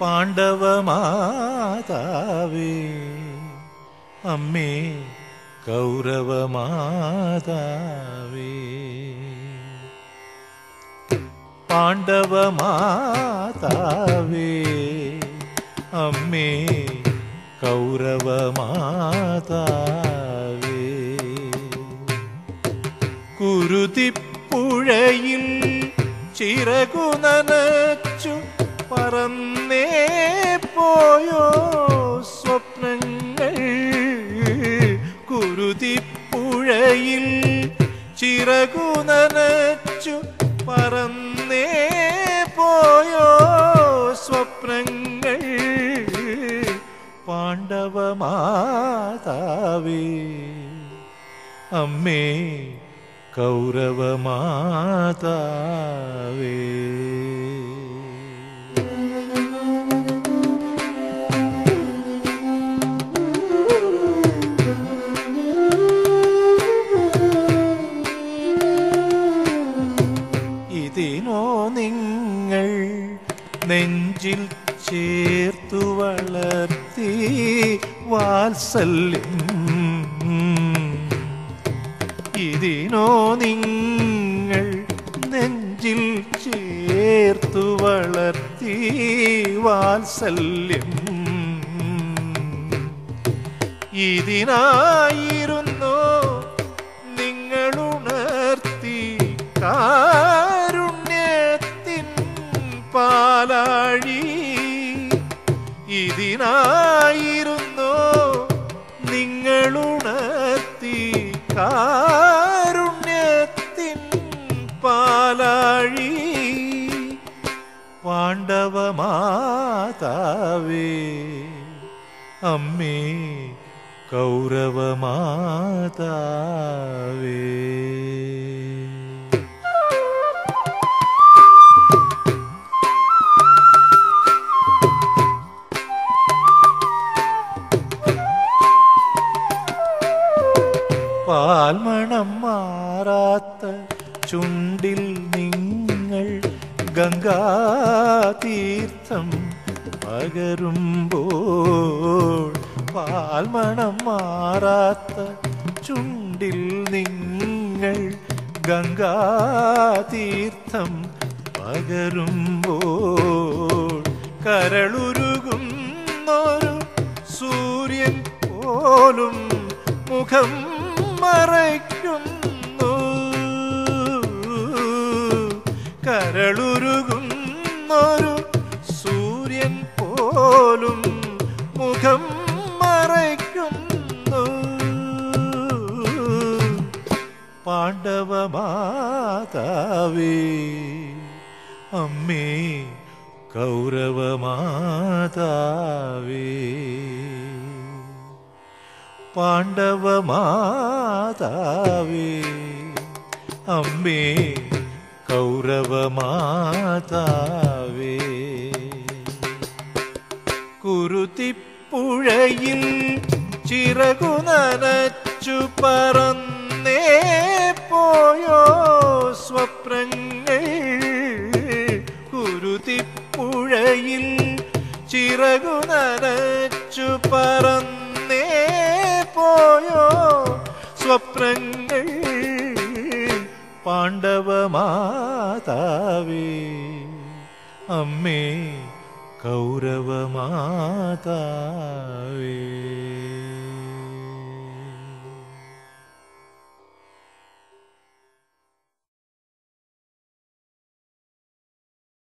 പാണ്ഡവമാതാവേ. അമ്മേ കൗരവമാതാവേ. പാണ്ഡവമാതാവേ. അമ്മേ കൗരവമാതാവേ. കുരുതിപ്പുഴയിൽ ചിറകു നനച്ചു പറന്നേ പോയോ സ്വപ്നങ്ങൾ? കുരുതിപ്പുഴയിൽ ചിറകു നനച്ചു പറന്നേ പോയോ സ്വപ്നങ്ങൾ? പാണ്ഡവമാതാവേ അമ്മേ കൗരവമാതാവേ നെഞ്ചിൽ ചേർത്തു വളർത്തി വാത്സല്യം. ഇതിനോ നിങ്ങൾ നെഞ്ചിൽ ചേർത്തു വളർത്തി വാത്സല്യം. ഇതിനായിരുന്നു പാണ്ഡവമാതാവേ അമ്മേ കൗരവമാതാവേ. പാൽമണം മാറാത്ത ചുണ്ടിൽ നിങ്ങൾ ഗംഗാതീർത്ഥം പകരുമ്പോൾ പാൽമണം മാറാത്ത ചുണ്ടിൽ നിങ്ങൾ ഗംഗാതീർത്ഥം പകരുമ്പോൾ കരളുരുകുന്നൊരു സൂര്യൻ പോലും മുഖം മറയ്ക്കുന്നു കരളുരുകുന്നൊരു സൂര്യൻ പോലും മുഖം മറയ്ക്കുന്നു. പാണ്ഡവമാതാവേ അമ്മേ കൗരവമാതാവേ. പാണ്ഡവമാതാവേ അമ്മേ കൗരവമാതാവേ. കുരുതിപ്പുഴയിൽ ചിറകു നനച്ചു പറന്നേ പോയോ. പാണ്ഡവമാതാവേ അമ്മേ കൗരവമാതാവേ.